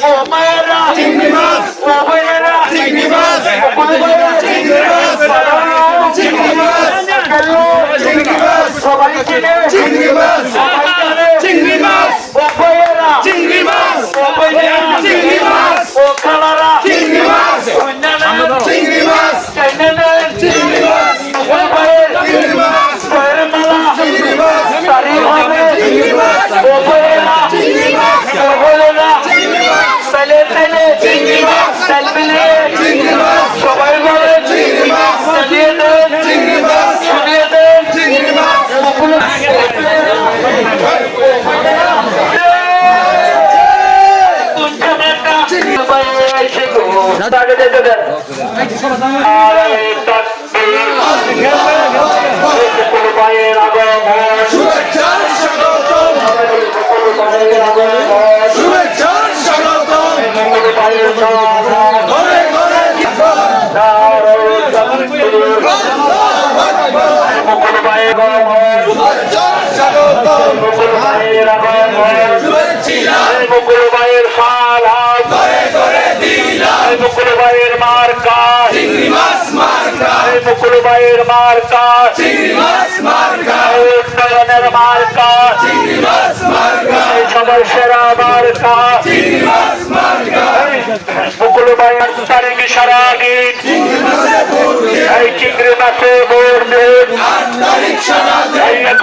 ও মায়েরা চিংড়ি মাছ ও ভাইয়েরা চিংড়ি মাছ ও ভাইয়েরা চিংড়ি মাছ চিংড়ি মাছ চিংড়ি মাছ সবাই চিনে চিংড়ি মাছ সবাই জানে চিংড়ি মাছ ও ভাইয়েরা চিংড়ি মাছ ও ভাইয়েরা চিংড়ি মাছ ও খালারা চিংড়ি মাছ অন্যান্য চিংড়ি মাছ চাইনানের চিংড়ি মাছ ও ভাইয়ের চিংড়ি মাছ পায়ের মালা চিংড়ি মাছ তারি হবে চিংড়ি মাছ ও ভাইয়েরা চিংড়ি মাছ ও ভাইয়েরা চিংড়ি মাছ তাইলে তাইলে চিংড়ি মাছ তাল মিলে চিংড়ি মাছ সবাই বলে চিংড়ি মাছ চালিয়ে দেন চিংড়ি মাছ শুনিয়ে দেন চিংড়ি মাছ শুভেচ্ছা স্বাগতম শুভেচ্ছা স্বাগতম ঘরে ঘরে শুভেচ্ছা মুকুলবাইয়ের সালাম ঘরে ঘরে দিলাম মুকুলবাইয়ের মার্কা চিংড়ি মাছ মার্কা মুকুলবাইয়ের মার্কা চিংড়ি মাছ উন্নয়নের মার্কা চিংড়ি সবার সেরা চিংড়ি মাছ মার্কা মুকুলবাইয়ের সারা দিন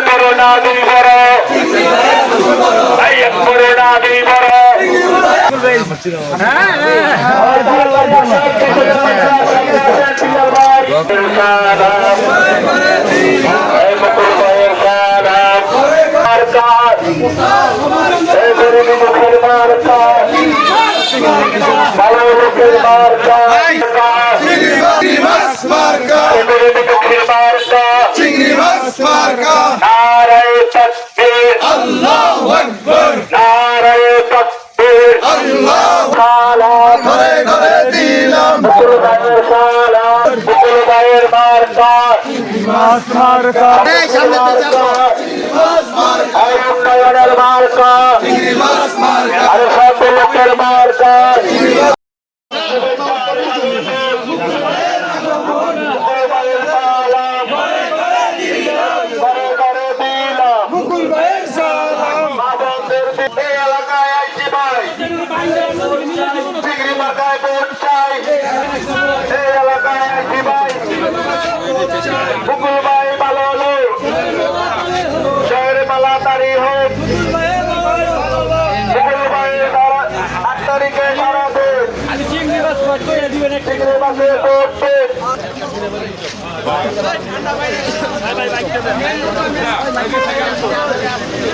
করোনা দুই বড় করোনা দুই বড় মুখের মার্কা ভালো লোকের মার্কা আকবার। নারায়ে তাকবীর আল্লাহ। সালাম। ঘরে ঘরে দিলাম। মুকুলবাইয়ের সালাম। মুকুলবাইয়ের মার্কা মার্কা মাছ মার্কা আর উন্নয়নের মার্কা চিংড়ি মাছ মার্কা আরে সব লোকের মার্কা মুকুলবাইয়ের সালাম ঘরে ঘরে দিলাম আমাদের এই এলাকায় আইছি ভাই। ভোট চাই এলাকায় তারি হোক। মুকুল ভাই তারিখে সারা দেশ চিংড়ি মাছে ভোট